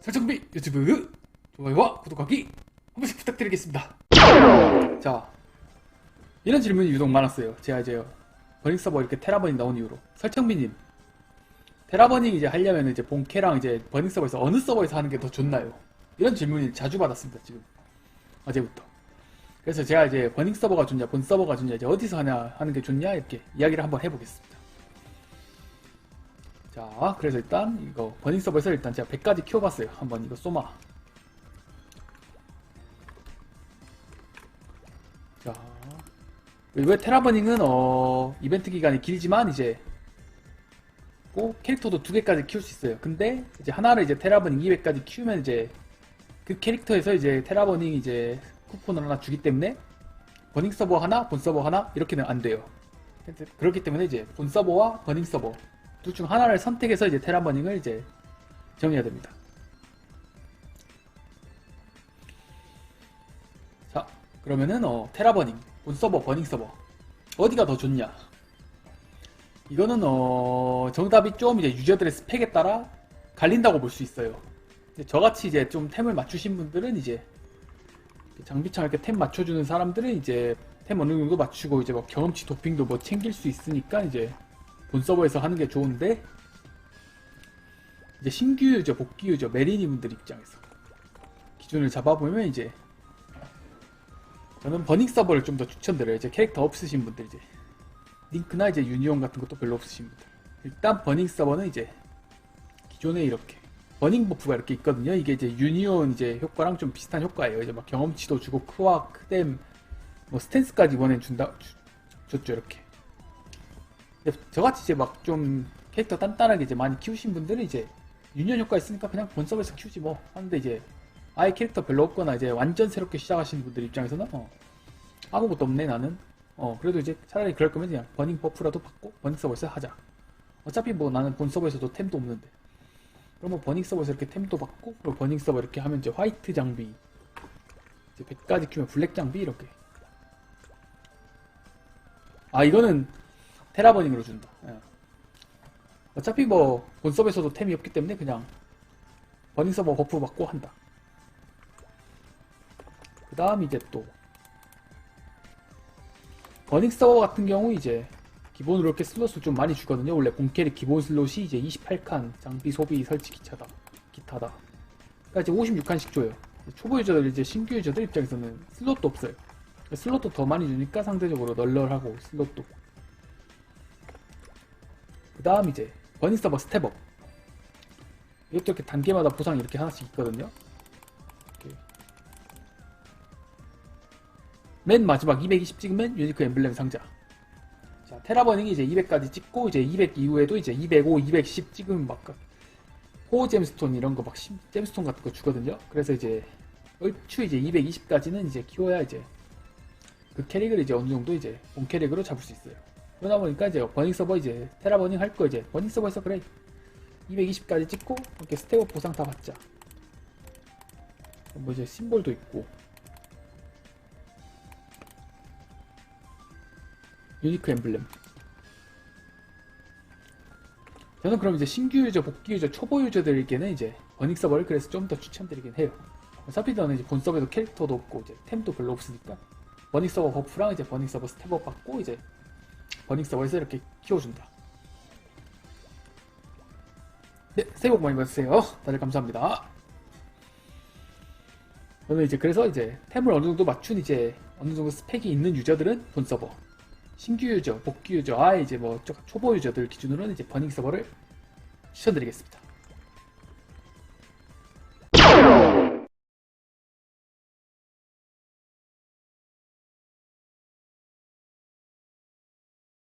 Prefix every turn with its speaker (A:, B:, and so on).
A: 설정비 유튜브 좋아요와 구독하기 한 번씩 부탁드리겠습니다. 자, 이런 질문이 유독 많았어요. 제가 이제 버닝 서버 이렇게 테라버닝 나온 이후로 설정비님 테라버닝 이제 하려면 이제 본캐랑 이제 버닝 서버에서 어느 서버에서 하는 게 더 좋나요? 이런 질문을 자주 받았습니다. 지금 어제부터. 그래서 제가 이제 버닝 서버가 좋냐, 본 서버가 좋냐, 이제 어디서 하냐 하는 게 좋냐 이렇게 이야기를 한번 해보겠습니다. 자, 그래서 일단 이거 버닝 서버에서 일단 제가 100까지 키워봤어요. 한번 이거 쏘마. 자, 왜 테라버닝은 어 이벤트 기간이 길지만 이제 꼭 캐릭터도 두 개까지 키울 수 있어요. 근데 이제 하나를 이제 테라버닝 200까지 키우면 이제 그 캐릭터에서 이제 테라버닝 이제 쿠폰을 하나 주기 때문에 버닝 서버 하나, 본 서버 하나 이렇게는 안 돼요. 그렇기 때문에 이제 본 서버와 버닝 서버 둘 중 하나를 선택해서 이제 테라버닝을 이제 정해야 됩니다. 자, 그러면은 어, 테라버닝, 본 서버, 버닝 서버 어디가 더 좋냐? 이거는 어, 정답이 좀 이제 유저들의 스펙에 따라 갈린다고 볼 수 있어요. 저같이 이제 좀 템을 맞추신 분들은 이제 장비창 이렇게 템 맞춰주는 사람들은 이제 템 어느 정도 맞추고 이제 뭐 경험치 도핑도 뭐 챙길 수 있으니까 이제 본 서버에서 하는 게 좋은데 이제 신규 유저, 복귀 유저, 메리니 분들 입장에서 기준을 잡아보면 이제 저는 버닝 서버를 좀 더 추천드려요. 이제 캐릭터 없으신 분들 이제 링크나 이제 유니온 같은 것도 별로 없으신 분들 일단 버닝 서버는 이제 기존에 이렇게 버닝 버프가 이렇게 있거든요. 이게 이제 유니온 이제 효과랑 좀 비슷한 효과예요. 이제 막 경험치도 주고 크와 크뎀 뭐 스탠스까지 이번엔 준다 주- 줬죠 이렇게. 저같이 이제 막 좀 캐릭터 단단하게 이제 많이 키우신 분들은 이제 유니온 효과 있으니까 그냥 본 서버에서 키우지 뭐. 하는데 이제 아예 캐릭터 별로 없거나 이제 완전 새롭게 시작하시는 분들 입장에서는 어, 아무것도 없네 나는. 어 그래도 이제 차라리 그럴 거면 그냥 버닝 버프라도 받고 버닝 서버에서 하자. 어차피 뭐 나는 본 서버에서도 템도 없는데. 그럼 뭐 버닝 서버에서 이렇게 템도 받고 그리고 버닝 서버 이렇게 하면 이제 화이트 장비 이제 100까지 키우면 블랙 장비 이렇게. 아 이거는 테라버닝으로 준다 예. 어차피 뭐본 서버에서도 템이 없기 때문에 그냥 버닝 서버 버프 받고 한다 그 다음 이제 또 버닝 서버 같은 경우 이제 기본으로 이렇게 슬롯을 좀 많이 주거든요. 원래 본캐릭 기본 슬롯이 이제 28칸 장비 소비 설치 기차다 기타다. 그러니까 이제 56칸씩 줘요. 초보 유저들 이제 신규 유저들 입장에서는 슬롯도 없어요. 슬롯도 더 많이 주니까 상대적으로 널널하고 슬롯도. 그 다음 이제 버닝 서버 스텝업. 이것도 이렇게 단계마다 보상이 이렇게 하나씩 있거든요. 이렇게. 맨 마지막 220 찍으면 유니크 엠블렘 상자. 자, 테라버닝이 이제 200까지 찍고 이제 200 이후에도 이제 205, 210 찍으면 막 호어 잼스톤 이런 거 막 잼스톤 같은 거 주거든요. 그래서 이제 얼추 이제 220까지는 이제 키워야 이제 그 캐릭을 이제 어느 정도 이제 본 캐릭으로 잡을 수 있어요. 그러다 보니까 이제 버닝 서버 이제 테라 버닝 할 거 이제 버닝 서버에서 그래 220까지 찍고 이렇게 스텝업 보상 다 받자. 뭐 이제 심볼도 있고 유니크 엠블렘. 저는 그럼 이제 신규 유저, 복귀 유저, 초보 유저들에게는 이제 버닝 서버를 그래서 좀 더 추천드리긴 해요. 저는 이제 본 서버에도 캐릭터도 없고 이제 템도 별로 없으니까 버닝 서버 버프랑 이제 버닝 서버 스텝업 받고 이제 버닝 서버에서 이렇게 키워준다. 네, 새해 복 많이 받으세요. 다들 감사합니다. 저는 이제 그래서 이제 템을 어느 정도 맞춘 이제 어느 정도 스펙이 있는 유저들은 본 서버, 신규 유저, 복귀 유저, 아 이제 뭐 초- 초보 유저들 기준으로는 이제 버닝 서버를 추천드리겠습니다.